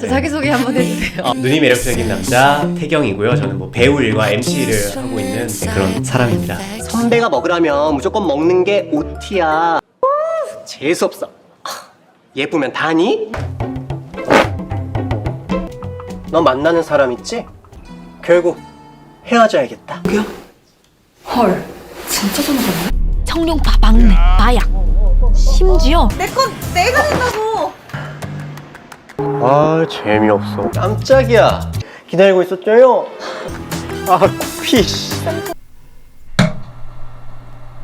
자, 자기소개 한번 해주세요. 어, 눈이 매력적인 남자 태경이고요. 저는 뭐 배우 일과 MC를 하고 있는 그런 사람입니다. 선배가 먹으라면 무조건 먹는 게 OT야. 재수없어. 아, 예쁘면 다니? 너 만나는 사람 있지? 결국 헤어져야겠다. 헐, 진짜 전화 받네? 청룡파 막내 마약 심지어 아 재미없어. 깜짝이야. 기다리고 있었죠요. 아 퀴시.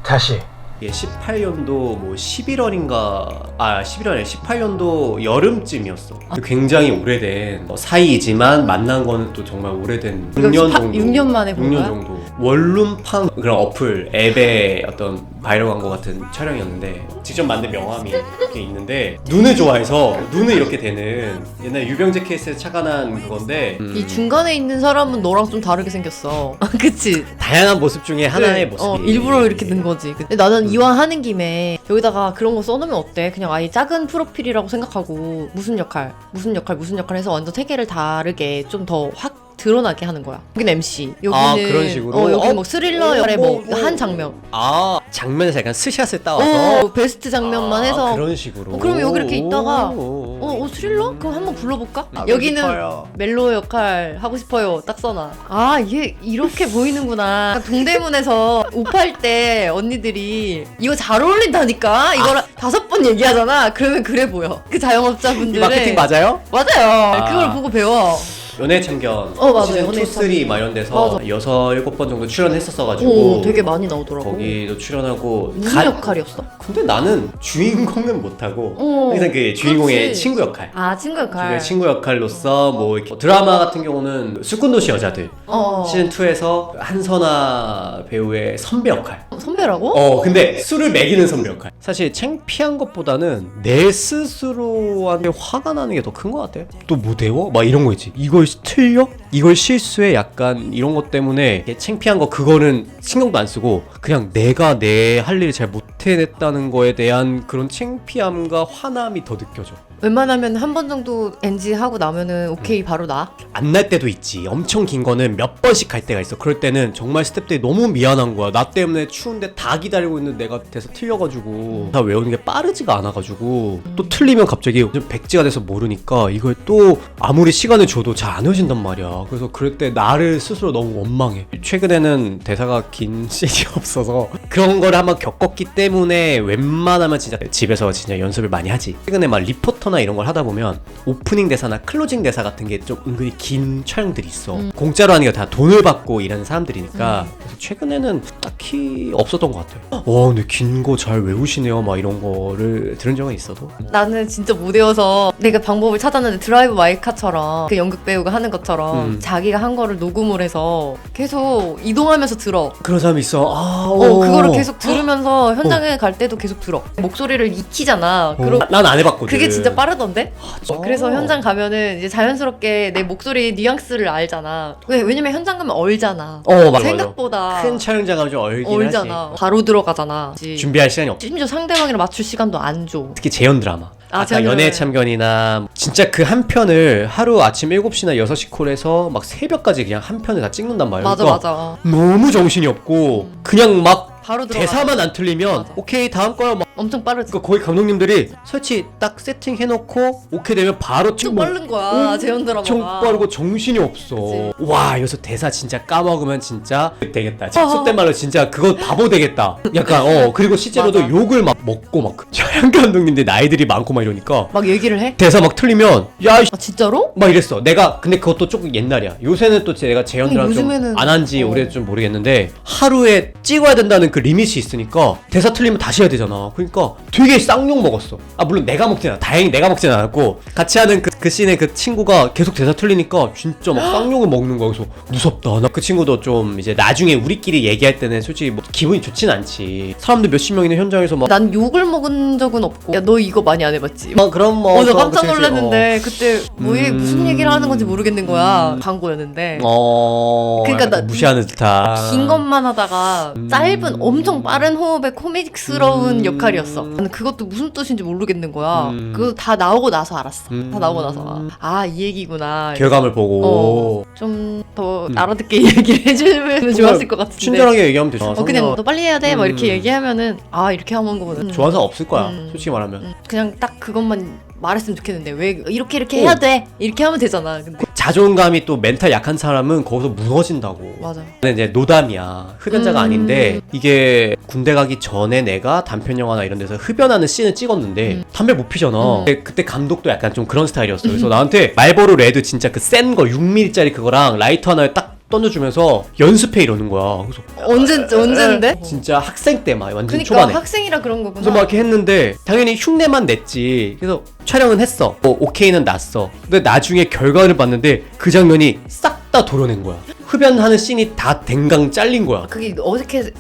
다시. 이게 18년도 뭐 11월인가 아 11월에 18년도 여름쯤이었어. 굉장히 오래된 뭐 사이이지만 만난 거는 또 정말 오래된 이거 6년 18 정도. 6년 만에 본 6년 거야? 정도. 원룸팡 그런 어플 앱의 어떤 바이럴 광고 같은 촬영이었는데 직접 만든 명함이 이렇게 있는데 눈을 좋아해서 눈을 이렇게 되는 옛날 유병재 케이스에서 착안한 그건데 음, 이 중간에 있는 사람은 너랑 좀 다르게 생겼어. 그치? 다양한 모습 중에 하나의 네. 모습이 어, 일부러 이렇게 든 거지. 근데 나는 이왕 하는 김에 여기다가 그런 거 써놓으면 어때? 그냥 아예 작은 프로필이라고 생각하고 무슨 역할, 무슨 역할, 무슨 역할 해서 완전 세 개를 다르게 좀 더 확 드러나게 하는 거야. 여기는 MC, 여기는 아, 그런 식으로? 어, 여기는 어, 뭐 스릴러 어, 역할의 뭐, 뭐한 뭐. 장면. 아 장면에서 약간 스샷을 따와서 어, 베스트 장면만 아, 해서 그런 식으로 어, 그럼 여기 이렇게 있다가 오. 어, 어 스릴러? 그럼 한번 불러볼까? 하고 여기는 싶어요. 멜로 역할 하고 싶어요. 딱 써놔. 아, 이게 이렇게 보이는구나. 동대문에서 옷팔 때 언니들이 이거 잘 어울린다니까? 이거를 다섯 번 얘기하잖아? 그러면 그래 보여. 그이 자영업자분들의. 마케팅 맞아요? 맞아요. 아. 그걸 보고 배워. 연애 참견 어, 맞아요. 시즌 2, 연애 3막 이런 데서 맞아. 여섯 일곱 번 정도 출연했었어가지고 오, 되게 많이 나오더라고. 거기도 출연하고 무슨 가- 역할이었어? 근데 나는 주인공은 못하고 어, 항상 그 주인공의 그렇지. 친구 역할 아, 친구 역할. 주인공의 친구 역할로서 뭐 이렇게 드라마 같은 경우는 술꾼 도시 여자들 어. 시즌 2에서 한선아 배우의 선배 역할 선배라고? 어 근데 술을 먹이는 선배 역할 사실 창피한 것보다는 내 스스로한테 화가 나는 게 더 큰 것 같아 또 뭐 대워? 막 이런 거 있지 이걸 틀려? 이걸 실수해? 약간 이런 것 때문에 이게 창피한 거 그거는 신경도 안 쓰고 그냥 내가 내 할 일을 잘 못해냈다는 거에 대한 그런 창피함과 화남이 더 느껴져 웬만하면 한 번 정도 NG 하고 나면은 오케이 음. 바로 나. 안 날 때도 있지. 엄청 긴 거는 몇 번씩 갈 때가 있어. 그럴 때는 정말 스탭들이 너무 미안한 거야. 나 때문에 추운데 다 기다리고 있는 내가 돼서 틀려가지고 다 외우는 게 빠르지가 않아가지고 또 틀리면 갑자기 좀 백지가 돼서 모르니까 이걸 또 아무리 시간을 줘도 잘 안 외워진단 말이야. 그래서 그럴 때 나를 스스로 너무 원망해. 최근에는 대사가 긴 씬이 없어서 그런 걸 한번 겪었기 때문에 웬만하면 진짜 집에서 진짜 연습을 많이 하지. 최근에 막 리포터 나 이런 걸 하다 보면 오프닝 대사나 클로징 대사 같은 게 좀 은근히 긴 촬영들이 있어. 공짜로 하는 게 다 돈을 받고 일하는 사람들이니까. 그래서 최근에는 딱히 없었던 것 같아요. 와, 근데 긴 거 잘 외우시네요. 막 이런 거를 들은 적은 있어도. 나는 진짜 못 외워서 내가 방법을 찾았는데 드라이브 마이카처럼 그 연극 배우가 하는 것처럼 음. 자기가 한 거를 녹음을 해서 계속 이동하면서 들어. 그런 사람이 있어. 아, 어, 그거를 계속 들으면서 현장에 갈 때도 계속 들어. 목소리를 익히잖아. 그리고 난 안 해봤거든. 그게 진짜 빠르던데? 진짜? 그래서 현장 가면은 이제 자연스럽게 내 목소리 뉘앙스를 알잖아. 왜, 왜냐면 현장 가면 얼잖아. 어, 맞아, 생각보다 큰 촬영장 가면 좀 얼긴 얼잖아. 하지. 바로 들어가잖아. 준비할 시간이 없. 심지어 상대방이랑 맞출 시간도 안 줘. 특히 재연 드라마. 아, 아까 연애 드라마. 참견이나 진짜 그 한 편을 하루 아침 7시나 6시 콜에서 막 새벽까지 그냥 한 편을 다 찍는단 말이야. 맞아, 그러니까 맞아. 너무 정신이 없고 그냥 막 바로 들어가. 대사만 안 틀리면 맞아. 오케이 다음 거요 막 엄청 빠르지. 그러니까 거기 감독님들이 설치 딱 세팅 해놓고 오케이 되면 바로 좀 찍고 빠른 거야. 재현 드라마가. 엄청 빠르고 정신이 없어 그치. 와 여기서 대사 진짜 까먹으면 진짜 되겠다. 속된 말로 진짜 그거 바보 되겠다 약간 어 그리고 실제로도 맞아. 욕을 막 먹고 막 촬영 감독님들 나이들이 많고 막 이러니까 막 얘기를 해? 대사 막 틀리면 야 이 아 진짜로? 막 이랬어. 내가 근데 그것도 조금 옛날이야. 요새는 또 내가 재연드랑 요즘에는- 좀안 한지 어. 오래 좀 모르겠는데 하루에 찍어야 된다는 그 리밋이 있으니까 대사 틀리면 다시 해야 되잖아. 그러니까 되게 쌍욕 먹었어. 아 물론 내가 먹진 않아. 다행히 내가 먹진 않았고 같이 하는 그, 그 씬에 그 친구가 계속 대사 틀리니까 진짜 막 쌍욕을 먹는 거야. 그래서 무섭다. 나 그 친구도 좀 이제 나중에 우리끼리 얘기할 때는 솔직히 뭐 기분이 좋진 않지. 사람들 몇십 명 있는 현장에서 막 난 욕을 먹은 적은 없고. 야 너 이거 많이 안 해봤지? 막 그런 뭐 어, 나 깜짝. 놀랐는데 그때 뭐에 음. 무슨 얘기를 하는 건지 모르겠는 거야. 광고였는데. 어, 어 그러니까 나- 무시하는 듯한 긴 것만 하다가 음. 짧은 엄청 빠른 호흡의 코믹스러운 음. 역할이었어. 나는 그것도 무슨 뜻인지 모르겠는 거야. 음. 그거 다 나오고 나서 알았어. 음. 다 나오고 나서 아 이 얘기구나. 결과물 보고 어, 좀더 음. 알아듣게 얘기를 해주면 좋았을 것 같은데. 친절하게 얘기하면 되죠. 어, 그냥 너 빨리 해야 돼. 막 이렇게 음. 얘기하면은 아 이렇게 거보다 음. 좋아하는 사람 없을 거야. 음. 솔직히 말하면. 음, 그냥 딱 그것만 말했으면 좋겠는데 왜 이렇게 이렇게 어. 해야 돼 이렇게 하면 되잖아. 근데 자존감이 또 멘탈 약한 사람은 거기서 무너진다고. 맞아. 근데 이제 노담이야. 흡연자가 음. 아닌데 이게 군대 가기 전에 내가 단편 영화나 이런 데서 흡연하는 씬을 찍었는데 음. 담배 못 피잖아. 음. 근데 그때 감독도 약간 좀 그런 스타일이었어. 그래서 나한테 말보로 레드 진짜 그 센 거 6mm짜리 그거랑 라이터 하나를 딱 던져주면서 연습해 이러는 거야. 그래서 언제 언제인데? 진짜 학생 때 막 완전 그니까 초반에. 학생이라 그런 거구나. 그래서 막 이렇게 했는데 당연히 흉내만 냈지. 그래서 촬영은 했어. 뭐 오케이는 났어. 근데 나중에 결과를 봤는데 그 장면이 싹 다 도려낸 거야. 흡연하는 씬이 다 댕강 잘린 거야. 그게 어색해서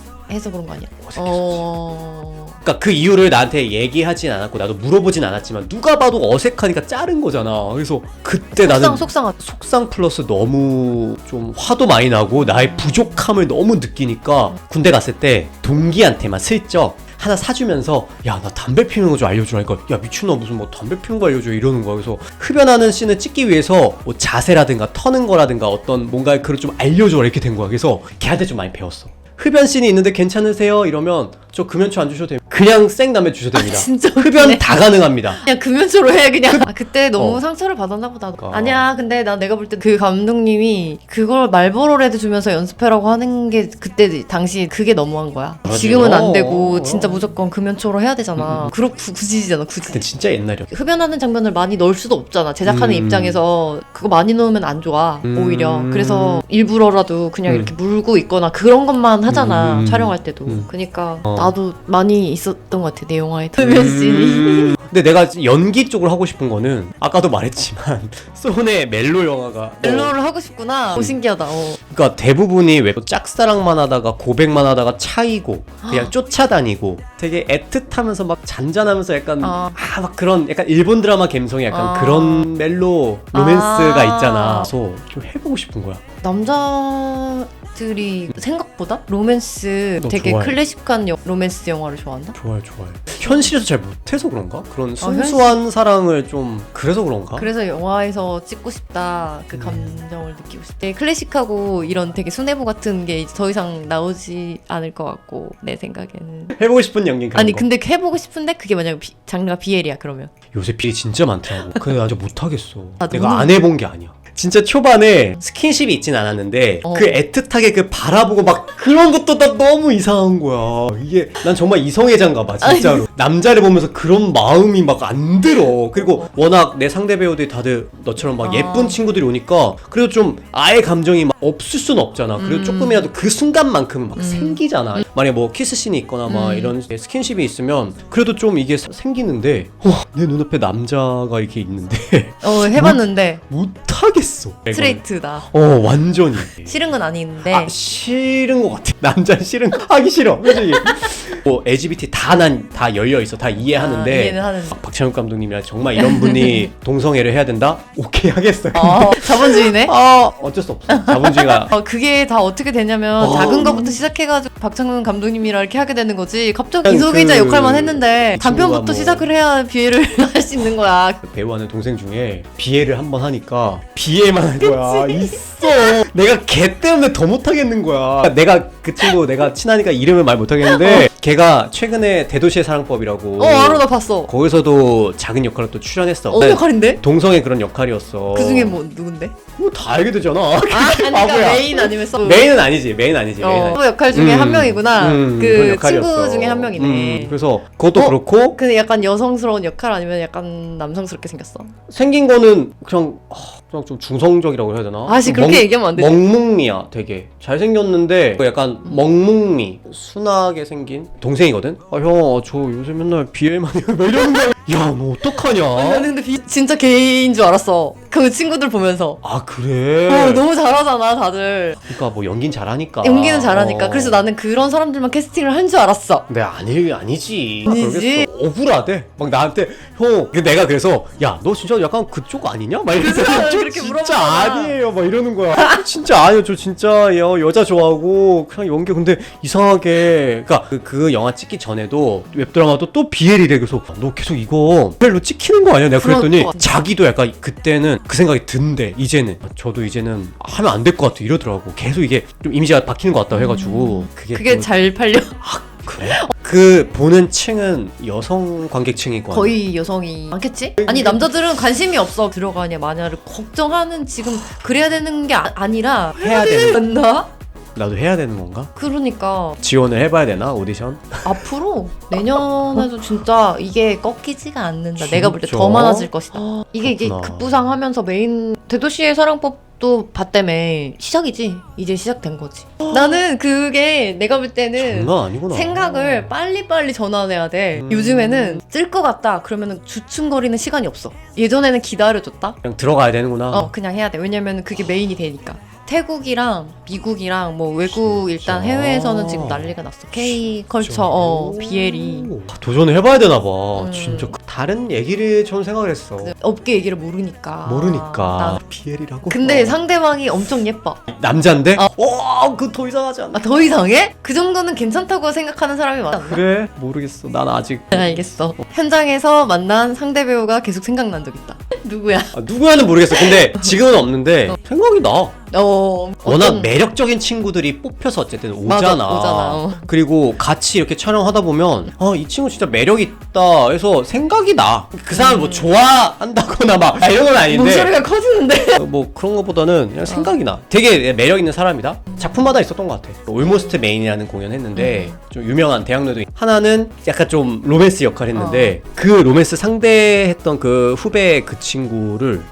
그런 거 아니야? 어색했었지. 어. 그러니까 그 이유를 나한테 얘기하진 않았고 나도 물어보진 않았지만 누가 봐도 어색하니까 자른 거잖아. 그래서 그때 나는 속상 속상하다. 속상 플러스 너무 좀 화도 많이 나고 나의 부족함을 너무 느끼니까 군대 갔을 때 동기한테만 슬쩍 하나 사주면서 야 나 담배 피우는 거 좀 알려주라니까 야 미친놈 무슨 뭐 담배 피우는 거 알려줘 이러는 거야 그래서 흡연하는 씬을 찍기 위해서 뭐 자세라든가 터는 거라든가 어떤 뭔가 그걸 좀 알려줘 이렇게 된 거야 그래서 걔한테 좀 많이 배웠어 흡연 씬이 있는데 괜찮으세요? 이러면 저 금연초 안 주셔도 됩니다 그냥 생 담배 주셔도 됩니다 진짜 흡연. 다 가능합니다 그냥 금연초로 해 그냥. 아, 그때 너무 어. 상처를 받았나 보다. 그러니까. 아니야. 근데 난 내가 볼 때 그 감독님이 그걸 말보로라도 주면서 연습해라고 하는 게 그때 당시 그게 너무한 거야. 맞아요. 지금은 안 어, 되고 어, 진짜 어. 무조건 금연초로 해야 되잖아. 음. 그렇고 굳이잖아. 굳이. 그때 진짜 옛날이었어 흡연하는 장면을 많이 넣을 수도 없잖아. 제작하는 음. 입장에서 그거 많이 넣으면 안 좋아. 음. 오히려. 그래서 일부러라도 그냥 음. 이렇게 물고 있거나 그런 것만 하잖아. 음. 촬영할 때도. 음. 그러니까 어. 나도 많이 있었던 것 같아. 내 영화에 씬이. 음. 근데 내가 연기 쪽으로 하고 싶은 거는 아까도 말했지만 소의 멜로 영화가 멜로를 하고 싶구나. 오, 신기하다. 어. 그러니까 대부분이 왜 짝사랑만 하다가 고백만 하다가 차이고 그냥 쫓아다니고 되게 애틋하면서 막 잔잔하면서 약간 어. 아막 그런 약간 일본 드라마 감성의 약간 아. 그런 멜로 로맨스가 아. 있잖아. 그래서 좀 해보고 싶은 거야. 남자 들이 생각보다 로맨스 너 되게 좋아해. 클래식한 여- 로맨스 영화를 좋아한다? 좋아요, 좋아요. 현실에서 잘 못해서 그런가? 그런 어, 순수한 사랑을 좀 그래서 그런가? 그래서 영화에서 찍고 싶다 그 음. 감정을 느끼고 싶대 클래식하고 이런 되게 순애보 같은 게 더 이상 나오지 않을 것 같고 내 생각에는 해보고 싶은 연기 그런 아니 거. 근데 해보고 싶은데 그게 만약 비, 장르가 비엘이야 그러면 요새 비리 진짜 많더라고. 근데 나 진짜 못하겠어. 아, 내가 너는- 안 해본 게 아니야. 진짜 초반에 스킨십이 있진 않았는데 어. 그 애틋하게 그 바라보고 막 그런 것도 다 너무 이상한 거야. 이게 난 정말 이성애자인가 봐 진짜로. 남자를 보면서 그런 마음이 막 안 들어. 그리고 워낙 내 상대 배우들이 다들 너처럼 막 아. 예쁜 친구들이 오니까 그래도 좀 아예 감정이 막 없을 순 없잖아. 그래도 음. 조금이라도 그 순간만큼은 막 음. 생기잖아. 만약에 뭐 키스씬이 있거나 막 음. 이런 스킨십이 있으면 그래도 좀 이게 사- 생기는데 와, 내 눈앞에 남자가 이렇게 있는데 어 해봤는데 못 하겠어. 스트레이트다 어 완전히. 싫은 건 아닌데 아 싫은 것 같아. 남자 싫은 거 하기 싫어. 솔직히. 뭐 LGBT 다 난 다 열려 있어. 다 아, 이해하는데 이해는 하는데 박찬욱 감독님이랑 정말 이런 분이 동성애를 해야 된다? 오케이 하겠어요. 어, 자본주의네 아 어쩔 수 없어. 자본주의가 어, 그게 다 어떻게 되냐면 어. 작은 거부터 시작해가지고 박창근 감독님이랑 이렇게 하게 되는 거지. 갑자기 그 이소기자 역할만 했는데 그 친구가 단편부터 뭐- 시작을 해야 비애를 할 수 있는 거야. 배우하는 동생 중에 비애를 한 번 하니까 비애만 할 거야 있어 내가 걔 때문에 더 못하겠는 거야 내가 그 친구 내가 친하니까 이름을 말 못하겠는데 걔가 최근에 대도시의 사랑법이라고 어 알아 나 봤어. 거기서도 작은 역할로 또 출연했어 어느 역할인데? 동성의 그런 역할이었어 그 중에 뭐 누군데? 뭐다 알게 되잖아 아 그러니까 바보야. 메인 아니면 서브. 메인은 아니지 메인 아니지 메인 어, 아니지. 서브 역할 중에 음, 한 명이구나. 음, 그런 그 역할이었어. 친구 중에 한 명이네. 음, 그래서 그것도 어? 그렇고 근데 약간 여성스러운 역할 아니면 약간 남성스럽게 생겼어? 생긴 거는 그냥 아, 그냥 좀 중성적이라고 해야 되나? 아씨 좀 그렇게 멍- 얘기하면 안 되지. 멍뭉미야 되게 잘생겼는데 그 약간 멍뭉미 순하게 생긴 동생이거든? 아형저 요새 맨날 BL만 해요 막 이러는 거야 야너 어떡하냐 나는 근데 비- 진짜 게이인 줄 알았어. 그 친구들 보면서. 아 그래. 어, 너무 잘하잖아, 다들. 그러니까 뭐 연기는 잘하니까. 연기는 잘하니까. 어. 그래서 나는 그런 사람들만 캐스팅을 한 줄 알았어. 네 아니 아니지. 아니지. 억울하대. 막 나한테 형. 그 내가 그래서 야 너 진짜 약간 그쪽 아니냐? 막 이러면서 그래서 저 그렇게 진짜 물어보잖아. 아니에요. 막 이러는 거야. 진짜 아니요. 저 진짜 여, 여자 좋아하고 그냥 연기 근데 이상하게 그러니까 그, 그 영화 찍기 전에도 웹드라마도 또 비엘이래 계속 너 계속 이거 별로 찍히는 거 아니야? 내가 그랬더니 것 같아. 자기도 약간 그때는 그 생각이 든대. 이제는 저도 이제는 하면 안 될 것 같아 이러더라고. 계속 이게 좀 이미지가 바뀌는 것 같다 해가지고 그게 음. 그게 또- 잘 팔려. 그래? 그 보는 층은 여성 관객층이고 거의 여성이 많겠지? 아니 남자들은 관심이 없어 들어가냐 마냐를 걱정하는 지금 그래야 되는 게 아, 니라 해야 되는? 나도 해야 되는 건가? 그러니까 지원을 해봐야 되나 오디션? 앞으로 내년에도 진짜 이게 꺾이지가 않는다. 내가 볼때 진짜? 더 많아질 것이다. 이게 이게 그렇구나. 급부상하면서 메인 대도시의 사랑법도 봤다며 시작이지. 이제 시작된 거지. 나는 그게 내가 볼 때는 장난 아니구나. 생각을 빨리빨리 전환해야 돼. 음. 요즘에는 쓸것 같다. 그러면은 주춤거리는 시간이 없어. 예전에는 기다려줬다. 그냥 들어가야 되는구나. 어, 그냥 해야 돼. 왜냐면 그게 메인이 되니까. 태국이랑 미국이랑 뭐 외국 일단 진짜? 해외에서는 지금 난리가 났어. K 컬처, 어, BL이. 아, 도전을 해봐야 되나 봐. 음. 진짜 그 다른 얘기를 전 생각을 했어. 그 업계 얘기를 모르니까. 모르니까 난- BL이라고. 근데 어. 상대방이 엄청 예뻐. 남자인데? 어. 어, 그더 이상하지 않나? 아, 더 이상해? 그 정도는 괜찮다고 생각하는 사람이 많아. 그래? 모르겠어. 난 아직 알겠어. 현장에서 만난 상대 배우가 계속 생각난 적 있다. 누구야? 아, 누구야는 모르겠어. 근데 지금은 없는데 생각이 나. 어, 워낙 어떤- 매력적인 친구들이 뽑혀서 어쨌든 오잖아. 맞아, 오잖아. 어. 그리고 같이 이렇게 촬영하다 보면 아, 이 친구 진짜 매력 있다 해서 생각이 나. 그 사람을 뭐 좋아한다거나 막 아, 이런 건 아닌데 음. 목소리가 커지는데. 어, 뭐 그런 것보다는 그냥 생각이 나. 되게 매력 있는 사람이다. 작품마다 있었던 것 같아. 올모스트 메인이라는 공연 했는데 음. 좀 유명한 대학로도 하나는 약간 좀 로맨스 역할 했는데 어. 그 로맨스 상대했던 그 후배 그 친구를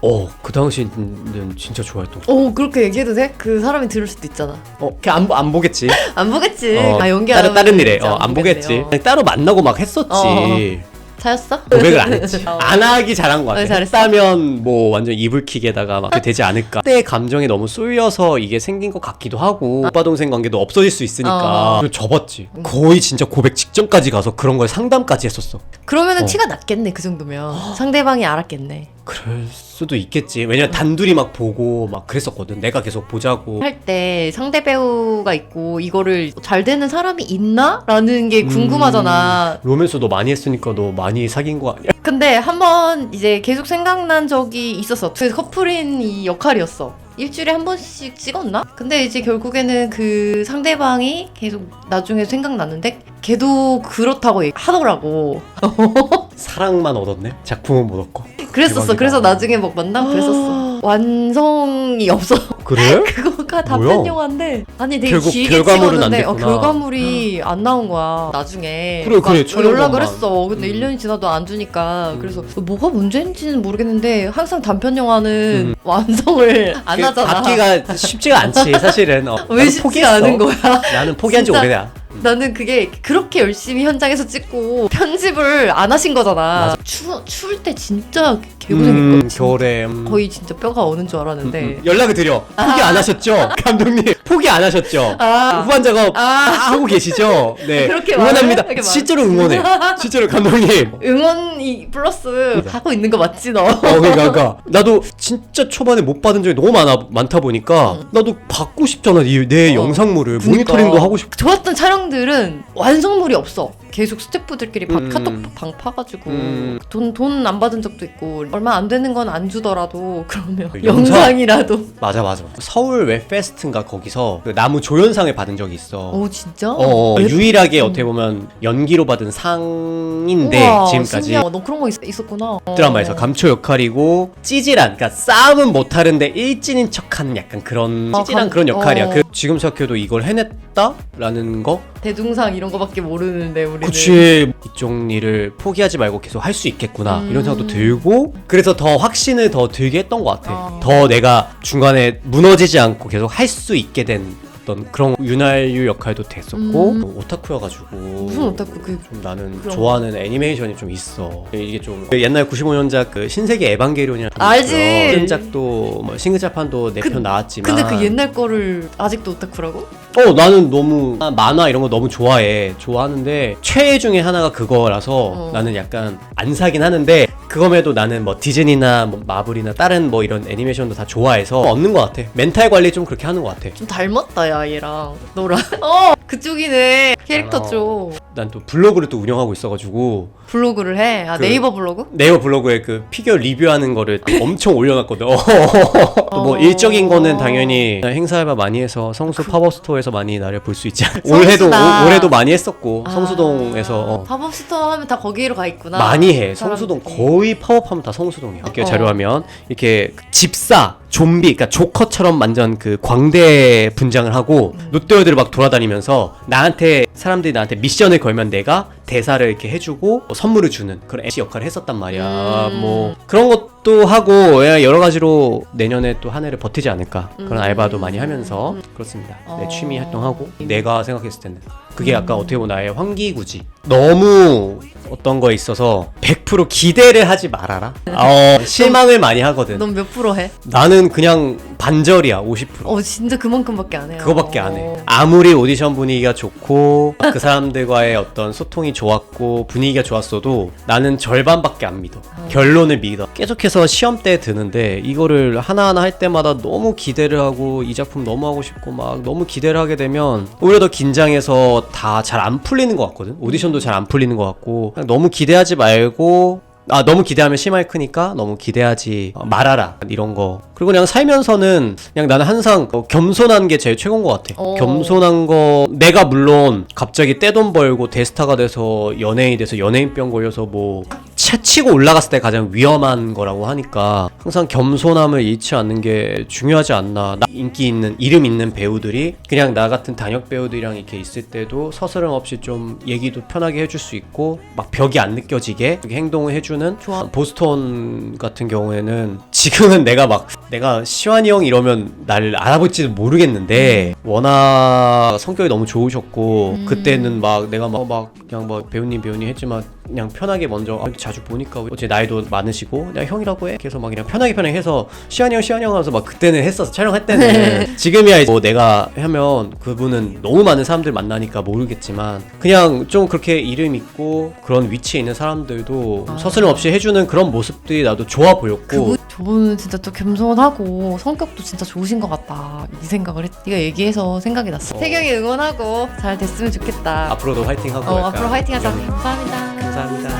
어그 당시는 진짜 좋아했던 거. 오 그렇게 얘기해도 돼? 그 사람이 들을 수도 있잖아. 어, 그냥 안, 보겠지. 안 보겠지. 어, 아 연기 다른 안 다른 하면 일에 진짜 어, 안. 보겠지. 어. 그냥 따로 만나고 막 했었지. 어. 차였어? 고백을 안 했지. 어. 안 하기 잘한 것 같아. 네, 잘했어. 했다면 뭐 완전 이불킥에다가 막 되지 않을까. 그때 감정에 너무 쏠려서 이게 생긴 것 같기도 하고 오빠 동생 관계도 없어질 수 있으니까 어. 접었지. 거의 진짜 고백 직전까지 가서 그런 걸 상담까지 했었어. 그러면은 어. 티가 났겠네 그 정도면 상대방이 알았겠네. 그럴 수도 있겠지. 왜냐면 단둘이 막 보고 막 그랬었거든. 내가 계속 보자고. 할 때 상대 배우가 있고 이거를 잘 되는 사람이 있나?라는 게 궁금하잖아. 음, 로맨스도 많이 했으니까 너 많이 사귄 거 아니야? 근데 한 번 이제 계속 생각난 적이 있었어. 그 커플인 이 역할이었어. 일주일에 한 번씩 찍었나? 근데 이제 결국에는 그 상대방이 계속 나중에 생각났는데 걔도 그렇다고 얘기- 하더라고. 사랑만 얻었네. 작품은 못 얻고. 그랬었어. 대박이다. 그래서 나중에 막 만나고 그랬었어. 완성이 없어. 그래? 그거가 뭐야? 단편 영화인데 아니 되게 결국 길게 결과물은 안 찍었는데 어, 됐구나. 결과물이 안 나온 거야 나중에 그래, 그래, 막 촬영본만. 연락을 했어 근데 음. 1년이 지나도 안 주니까 음. 그래서 뭐가 문제인지는 모르겠는데 항상 단편 영화는 음. 완성을 안 그 하잖아 받기가 쉽지가 않지 사실은. 어, 왜 나는 쉽지 포기했어. 않은 거야 나는 포기한 지 진짜. 오래다. 나는 그게 그렇게 열심히 현장에서 찍고 편집을 안 하신 거잖아. 추, 추울 때 진짜 개고생했거든 음, 겨울에 음. 거의 진짜 뼈가 오는 줄 음, 알았는데 음. 연락을 드려. 포기 안 하셨죠? 감독님 포기 안 하셨죠? 아. 후반 작업 아. 하고 계시죠? 네. 그렇게 응원합니다. 말해? 실제로 응원해. 실제로 감독님. 응원이 플러스 하고 있는 거 맞지 너? 어, 그러니까, 그러니까 나도 진짜 초반에 못 받은 적이 너무 많아 많다 보니까 나도 받고 싶잖아 이, 내 어. 영상물을 그러니까. 모니터링도 하고 싶고 좋았던 촬영들은 완성물이 없어. 계속 스태프들끼리 방- 음. 카톡 방 파가지고 음. 돈 돈 안 받은 적도 있고 얼마 안 되는 건 안 주더라도 그러면 그 영상? 영상이라도 맞아 맞아 서울 웹 페스트인가 거기서 그 나무 조연상을 받은 적이 있어 오 진짜? 어, 어, 웹- 유일하게 어떻게 보면 연기로 받은 상인데 우와, 지금까지 신기하다. 너 그런 거 있, 있었구나. 어. 드라마에서 감초 역할이고 찌질한 그러니까 싸움은 못하는데 일진인 척하는 약간 그런 아, 찌질한 감- 그런 역할이야 어. 그 지금 생각해도 이걸 해냈다라는 거 대중상 이런 거밖에 모르는데 우리 는. 그치 이쪽 일을 포기하지 말고 계속 할 수 있겠구나 음. 이런 생각도 들고 그래서 더 확신을 더 들게 했던 것 같아 아. 더 내가 중간에 무너지지 않고 계속 할 수 있게 된 어떤 그런 윤활유 역할도 됐었고 음. 오타쿠여가지고 무슨 오타쿠 그 좀 나는 그런 좋아하는 애니메이션이 좀 있어. 이게 좀 옛날 95년작 그 신세계 에반게리온이라는 알지. 신작도 뭐 신글자판도 네 그- 편 나왔지만 근데 그 옛날 거를 아직도 오타쿠라고? 어 나는 너무 아, 만화 이런 거 너무 좋아해 좋아하는데 최애 중에 하나가 그거라서 어. 나는 약간 안 사긴 하는데 그거에도 나는 뭐 디즈니나 뭐 마블이나 다른 뭐 이런 애니메이션도 다 좋아해서 얻는 것 같아 멘탈 관리 좀 그렇게 하는 것 같아 좀 닮았다 야 얘랑 너랑 어! 그쪽이네. 캐릭터 어. 쪽 난 또 블로그를 또 운영하고 있어가지고 블로그를 해. 아 그- 네이버 블로그? 네이버 블로그에 그 피규어 리뷰하는 거를 엄청 올려놨거든. 뭐 어. 일적인 거는 당연히 행사 알바 많이 해서 성수 팝업 스토어에서 많이 나를 볼 수 있지. 성수다. 올해도 올- 올해도 많이 했었고 아, 성수동에서 어. 팝업스토어 하면 다 거기로 가 있구나. 많이 해. 사람들이. 성수동 거의 파업하면 다 성수동이야. 이렇게 어. 자료하면 이렇게 집사, 좀비, 그러니까 조커처럼 완전 그 광대 분장을 하고 음. 롯데월드를 막 돌아다니면서 나한테 사람들이 나한테 미션을 걸면 내가 대사를 이렇게 해주고 뭐 선물을 주는 그런 MC 역할을 했었단 말이야. 음. 뭐 그런 것도 하고 예, 여러 가지로 내년에 또 한 해를 버티지 않을까 그런 음. 알바도 많이 하면서 그렇습니다. 내 어. 취미 활동하고 내가 생각했을 때는 그게 약간 어떻게 보면 나의 환기구지. 너무 어떤 거에 있어서 100% 기대를 하지 말아라. 어, 실망을 많이 하거든. 넌 몇 프로 해? 나는 그냥 반절이야, 50%. 어 진짜 그만큼밖에 안 해요. 그거밖에 안 해. 어. 아무리 오디션 분위기가 좋고 그 사람들과의 어떤 소통이 좋았고 분위기가 좋았어도 나는 절반밖에 안 믿어. 결론을 믿어. 계속해서 시험 때 드는데 이거를 하나하나 할 때마다 너무 기대를 하고 이 작품 너무 하고 싶고 막 너무 기대를 하게 되면 오히려 더 긴장해서 다 잘 안 풀리는 것 같거든. 오디션도 잘 안 풀리는 것 같고 너무 기대하지 말고 아 너무 기대하면 실망이 크니까 너무 기대하지 말아라. 이런 거. 그리고 그냥 살면서는 그냥 나는 항상 어, 겸손한 게 제일 최고인 것 같아. 어. 겸손한 거 내가 물론 갑자기 떼돈 벌고 대스타가 돼서 연예인이 돼서 연예인병 걸려서 뭐 채치고 올라갔을 때 가장 위험한 거라고 하니까 항상 겸손함을 잃지 않는 게 중요하지 않나 나 인기 있는 이름 있는 배우들이 그냥 나 같은 단역 배우들이랑 이렇게 있을 때도 서스럼 없이 좀 얘기도 편하게 해줄 수 있고 막 벽이 안 느껴지게 행동을 해주는 좋아. 보스턴 같은 경우에는 지금은 내가 막 내가 시완이 형 이러면 나를 알아볼지도 모르겠는데 워낙 성격이 너무 좋으셨고 음. 그때는 막 내가 막, 막 그냥 뭐 배우님 배우님 했지만 그냥 편하게 먼저 아, 자주 보니까 어째 나이도 많으시고 그냥 형이라고 해 그래서 막 그냥 편하게 편하게 해서 시완이 형 시완이 형 하면서 막 그때는 했었어 촬영할 때는 지금이야 이제 뭐 내가 하면 그분은 너무 많은 사람들 만나니까 모르겠지만 그냥 좀 그렇게 이름 있고 그런 위치에 있는 사람들도 아. 서스럼 없이 해주는 그런 모습들이 나도 좋아 보였고 그분 저분은 진짜 또 겸손하고 성격도 진짜 좋으신 것 같다 이 생각을 했. 네가 얘기해서 생각이 났어. 어. 태경이 응원하고 잘 됐으면 좋겠다. 앞으로도 화이팅 하고 어, 약간 앞으로 화이팅하자. 감사합니다. 감사합니다.